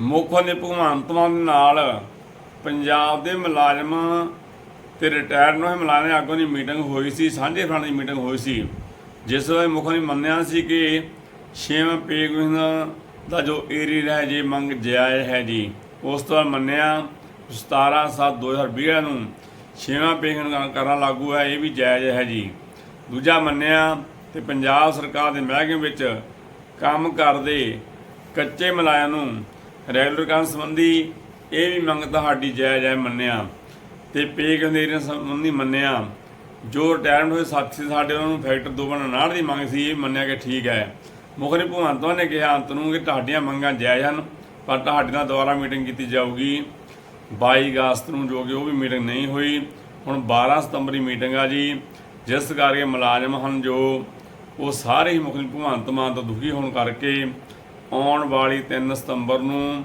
ਮੁੱਖ ਨੇ ਭਗਵੰਤ ਮਾਨ ਦੇ ਨਾਲ ਪੰਜਾਬ ਦੇ ਮੁਲਾਜ਼ਮਾਂ ਤੇ ਰਿਟਾਇਰਡ ਨੂੰ ਮੁਲਾਜ਼ਮ ਆਗੂ ਦੀ ਮੀਟਿੰਗ ਹੋਈ ਸੀ, ਸਾਂਝੇ ਫਰੰਟ ਦੀ ਮੀਟਿੰਗ ਹੋਈ ਸੀ। ਜਿਸ ਵਿੱਚ ਮੁੱਖ ਨੇ ਮੰਨਿਆ ਸੀ ਕਿ ਛੇਵਾਂ ਪੇ ਕਮਿਸ਼ਨ ਦਾ ਜੋ ਏਰੀਆ ਹੈ, ਜੀ ਮੰਗ ਜਾਇਜ਼ ਹੈ ਜੀ, ਉਸ ਤੋਂ ਬਾਅਦ ਮੰਨਿਆ 17 7 2020 ਨੂੰ ਛੇਵਾਂ ਪੇ ਕਮਿਸ਼ਨ ਕਰਨਾ ਲਾਗੂ ਹੈ, ਇਹ ਵੀ ਜਾਇਜ਼ ਹੈ ਜੀ। ਦੂਜਾ ਮੰਨਿਆ ਤੇ ਪੰਜਾਬ ਸਰਕਾਰ ਦੇ ਮਹਿਕਮੇ ਵਿੱਚ ਕੰਮ ਕਰਦੇ ਕੱਚੇ ਮਲਾਇਆ ਨੂੰ ਰੈਗੂਲਰ ਕਰਨ ਸੰਬੰਧੀ ਇਹ ਵੀ ਮੰਗ ਤੁਹਾਡੀ ਜਾਇਜ਼ ਹੈ ਮੰਨਿਆ ਤੇ ਪੇ ਕੰਦੇਰੀਆਂ ਸੰਬੰਧੀ ਮੰਨਿਆ। ਜੋ ਰਿਟਾਇਰਮੈਂਟ ਹੋਏ ਸਾਥੀ ਸੀ ਸਾਡੇ ਉਹਨਾਂ ਨੂੰ ਫੈਕਟਰ 2.59 ਦੀ ਮੰਗ ਸੀ, ਇਹ ਮੰਨਿਆ ਕਿ ਠੀਕ ਹੈ। ਮੁੱਖ ਨੇ ਭਗਵੰਤ ਮਾਨ ਨੇ ਕਿਹਾ ਅੰਤ ਨੂੰ ਕਿ ਤੁਹਾਡੀਆਂ ਮੰਗਾਂ ਜਾਇਜ਼ ਹਨ ਪਰ ਤੁਹਾਡੇ ਨਾਲ ਦੁਬਾਰਾ ਮੀਟਿੰਗ ਕੀਤੀ ਜਾਊਗੀ। 22 ਅਗਸਤ ਨੂੰ ਜੋ ਕਿ ਉਹ ਵੀ ਮੀਟਿੰਗ ਨਹੀਂ ਹੋਈ। ਹੁਣ 12 ਸਤੰਬਰ ਦੀ ਮੀਟਿੰਗ ਆ ਜੀ। ਜਿਸ ਕਰਕੇ ਮੁਲਾਜ਼ਮ ਹਨ ਜੋ, ਉਹ ਸਾਰੇ ਹੀ ਮੁਖਰੀ ਮੰਤਰੀ ਭਗਵੰਤ ਮਾਨ ਤੋਂ ਦੁਖੀ ਹੋਣ ਕਰਕੇ ਆਉਣ ਵਾਲੀ 3 ਸਤੰਬਰ ਨੂੰ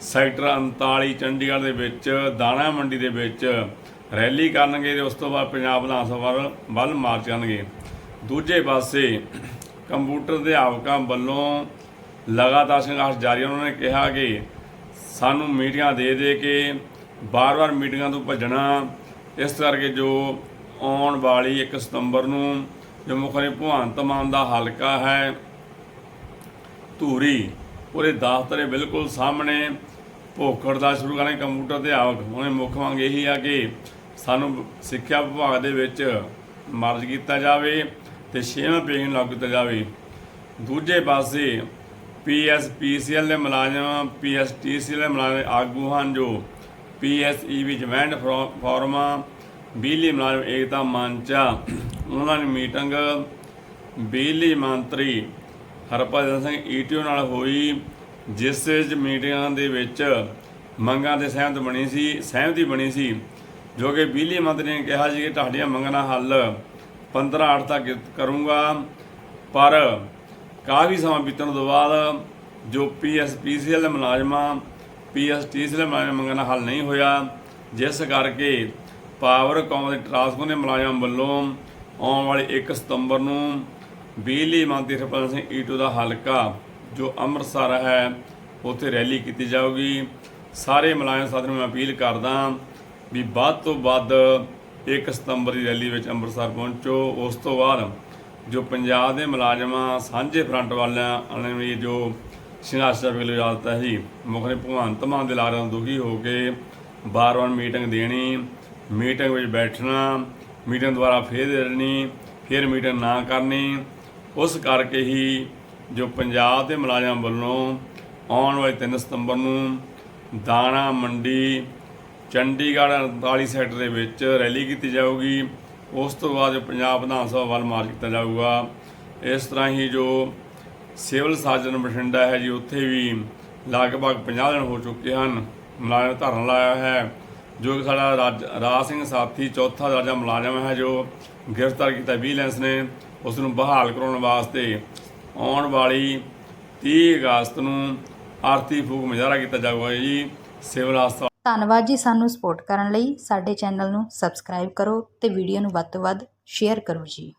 ਸੈਕਟਰ 39 ਚੰਡੀਗੜ੍ਹ ਦੇ ਵਿੱਚ, ਦਾਣਾ ਮੰਡੀ ਦੇ ਵਿੱਚ ਰੈਲੀ ਕਰਨਗੇ ਤੇ ਉਸ ਤੋਂ ਬਾਅਦ ਪੰਜਾਬ ਵਿਧਾਨ ਸਭਾ ਵੱਲ- ਮਾਰਚ ਕਰਨਗੇ। ਦੂਜੇ ਪਾਸੇ ਕੰਪਿਊਟਰ ਅਧਿਆਪਕਾਂ ਵੱਲੋਂ ਲਗਾਤਾਰ ਸੰਘਰਸ਼ ਜਾਰੀ। ਉਹਨਾਂ ਨੇ ਕਿਹਾ ਕਿ ਸਾਨੂੰ ਮੀਟਿੰਗਾਂ ਦੇ ਦੇ ਕੇ ਬਾਰ-ਬਾਰ ਮੀਟਿੰਗਾਂ ਤੋਂ ਭੱਜਣਾ, ਇਸ ਕਰਕੇ ਜੋ ਆਉਣ ਵਾਲੀ 1 ਸਤੰਬਰ ਨੂੰ ਜੋ ਮੁੱਖ ਮੰਤਰੀ ਭਗਵੰਤ ਮਾਨ ਦਾ ਹਲਕਾ ਹੈ ਧੂਰੀ। ਉਹਦੇ ਦਫ਼ਤਰ ਬਿਲਕੁਲ ਸਾਹਮਣੇ। ਭੋਖੜ ਦਾ ਸ਼ੁਰੂ ਕਰਨੇ ਕੰਪਿਊਟਰ ਅਧਿਆਪਕ ਉਹਨੇ ਮੁੱਖ ਮੰਗ ਇਹੀ ਆ ਕਿ ਸਾਨੂੰ ਸਿੱਖਿਆ ਵਿਭਾਗ ਦੇ ਵਿੱਚ ਮਰਜ ਕੀਤਾ ਜਾਵੇ ਤੇ ਛੇਵਾਂ ਪੇਜ ਲਾਗੂ ਕੀਤਾ ਜਾਵੇ। ਦੂਜੇ ਪਾਸੇ ਪੀਐਸਪੀਸੀਐਲ ਦੇ ਮੁਲਾਜ਼ਮ ਪੀਐਸਟੀਸੀਐਲ ਦੇ ਮੁਲਾਜ਼ਮ ਆਗੂ ਹਨ ਜੋ ਪੀਐਸਈਬੀ ਜਮੈਂਟ ਫੋਰਮਾਂ, ਬਿਜਲੀ ਮੁਲਾਜ਼ਮ ਏਕਤਾ ਮੰਚਾ ਉਹਨਾਂ ਦੀ ਮੀਟਿੰਗ ਬਿਜਲੀ ਮੰਤਰੀ ਹਰਭਜਨ ਸਿੰਘ ਈਟੀਓ ਨਾਲ ਹੋਈ ਜਿਸ ਵਿੱਚ ਮੀਟਿੰਗਾਂ ਦੇ ਵਿੱਚ ਮੰਗਾਂ ਤੇ ਸਹਿਮਤ ਬਣੀ ਸੀ, ਸਹਿਮਤੀ ਬਣੀ ਸੀ, ਜੋ ਕਿ ਬਿਜਲੀ ਮੰਤਰੀ ਨੇ ਕਿਹਾ ਸੀ ਕਿ ਤੁਹਾਡੀਆਂ ਮੰਗਾਂ ਦਾ ਹੱਲ 15 ਅੱਠ ਤੱਕ ਕਰੂੰਗਾ, ਪਰ ਕਾਫੀ ਸਮਾਂ ਬੀਤਣ ਤੋਂ ਬਾਅਦ ਜੋ ਪੀਐਸਪੀਸੀਐਲ ਦੇ ਮੁਲਾਜ਼ਮਾਂ ਪੀਐਸਟੀਸੀਐਲ ਦੇ ਮੁਲਾਜ਼ਮਾਂ ਮੰਗਾਂ ਦਾ ਹੱਲ ਨਹੀਂ ਹੋਇਆ, ਜਿਸ ਕਰਕੇ ਪਾਵਰ ਕੌਮ ਦੇ ਟਰਾਂਸਕੋ ਦੇ ਮੁਲਾਜ਼ਮਾਂ ਵੱਲੋਂ ਆਉਣ ਵਾਲੇ 1 ਸਤੰਬਰ ਨੂੰ ਬਿਜਲੀ ਮੰਤਰੀ ਹਰਪਾਲ ਸਿੰਘ ਈਟੋ ਦਾ ਹਲਕਾ ਜੋ ਅੰਮ੍ਰਿਤਸਰ ਹੈ, ਉੱਥੇ ਰੈਲੀ ਕੀਤੀ ਜਾਊਗੀ। ਸਾਰੇ ਮੁਲਾਜ਼ਮ ਸਾਥੀਆਂ ਨੂੰ ਮੈਂ ਅਪੀਲ ਕਰਦਾ ਵੀ ਵੱਧ ਤੋਂ ਵੱਧ 1 ਸਤੰਬਰ ਦੀ ਰੈਲੀ ਵਿੱਚ ਅੰਮ੍ਰਿਤਸਰ ਪਹੁੰਚੋ। ਉਸ ਤੋਂ ਬਾਅਦ ਜੋ ਪੰਜਾਬ ਦੇ ਮੁਲਾਜ਼ਮਾਂ, ਸਾਂਝੇ ਫਰੰਟ ਵਾਲਿਆਂ ਨੇ ਵੀ ਜੋ ਸੰਘਰਸ਼ ਵੇਲੇ ਬਿਲ ਇਜਾਜ਼ਤ ਸੀ, ਮੁੱਖ ਨੇ ਭਗਵੰਤ ਮਾਨ ਦੇ ਲਾਰਿਆਂ ਦੁਖੀ ਹੋ ਕੇ ਬਾਰ-ਬਾਰ ਮੀਟਿੰਗ ਦੇਣੀ, ਮੀਟਿੰਗ ਵਿੱਚ ਬੈਠਣਾ, ਮੀਟਿੰਗ ਦੁਆਰਾ ਫੇਰ ਦੇਣੀ, ਫਿਰ ਮੀਟਿੰਗ ਨਾ ਕਰਨੀ। ਉਸ ਕਰਕੇ ਹੀ ਜੋ ਪੰਜਾਬ ਦੇ ਮੁਲਾਜ਼ਮਾਂ ਵੱਲੋਂ ਆਉਣ ਵਾਲੇ 3 ਸਤੰਬਰ ਨੂੰ ਦਾਣਾ, ਮੰਡੀ, ਚੰਡੀਗੜ੍ਹ 39 ਸੈਕਟਰ ਦੇ ਵਿੱਚ ਰੈਲੀ ਕੀਤੀ ਜਾਊਗੀ। ਉਸ ਤੋਂ ਬਾਅਦ ਜੋ ਪੰਜਾਬ ਵਿਧਾਨ ਸਭਾ ਵੱਲ ਮਾਰਚ ਕੀਤਾ ਜਾਊਗਾ, ਇਸ ਤਰ੍ਹਾਂ ਹੀ ਜੋ ਸਿਵਲ ਸਰਜਨ ਬਠਿੰਡਾ ਹੈ ਜੀ, ਉੱਥੇ ਵੀ ਲਗਭਗ 50 ਦਿਨ ਹੋ ਚੁੱਕੇ ਹਨ। ਮੁਲਾਜ਼ਮ ਧਰਨਾ ਲਾਇਆ ਹੈ, ਜੋ ਕਿ ਸਾਡਾ ਰਾਜ ਰਾਜ ਸਿੰਘ ਸਾਥੀ ਚੌਥਾ ਦਰਜਾ ਮੁਲਾਜ਼ਮ ਹੈ, ਜੋ ਗ੍ਰਿਫਤਾਰ ਕੀਤਾ ਵਿਜੀਲੈਂਸ ਨੇ ਉਸ ਨੂੰ ਬਹਾਲ ਕਰਾਉਣ ਵਾਸਤੇ ਆਉਣ ਵਾਲੀ 30 ਅਗਸਤ ਨੂੰ ਆਰਤੀ ਫੂਕ ਮੁਜ਼ਾਹਰਾ ਕੀਤਾ ਜਾਊਗਾ ਜੀ। ਸਿਵਲ ਹਸਪਤਾਲ। ਧੰਨਵਾਦ ਜੀ ਸਾਨੂੰ ਸਪੋਰਟ ਕਰਨ ਲਈ। ਸਾਡੇ ਚੈਨਲ ਨੂੰ ਸਬਸਕ੍ਰਾਈਬ ਕਰੋ ਤੇ ਵੀਡੀਓ ਨੂੰ ਵੱਧ ਤੋਂ ਵੱਧ ਸ਼ੇਅਰ ਕਰੋ ਜੀ।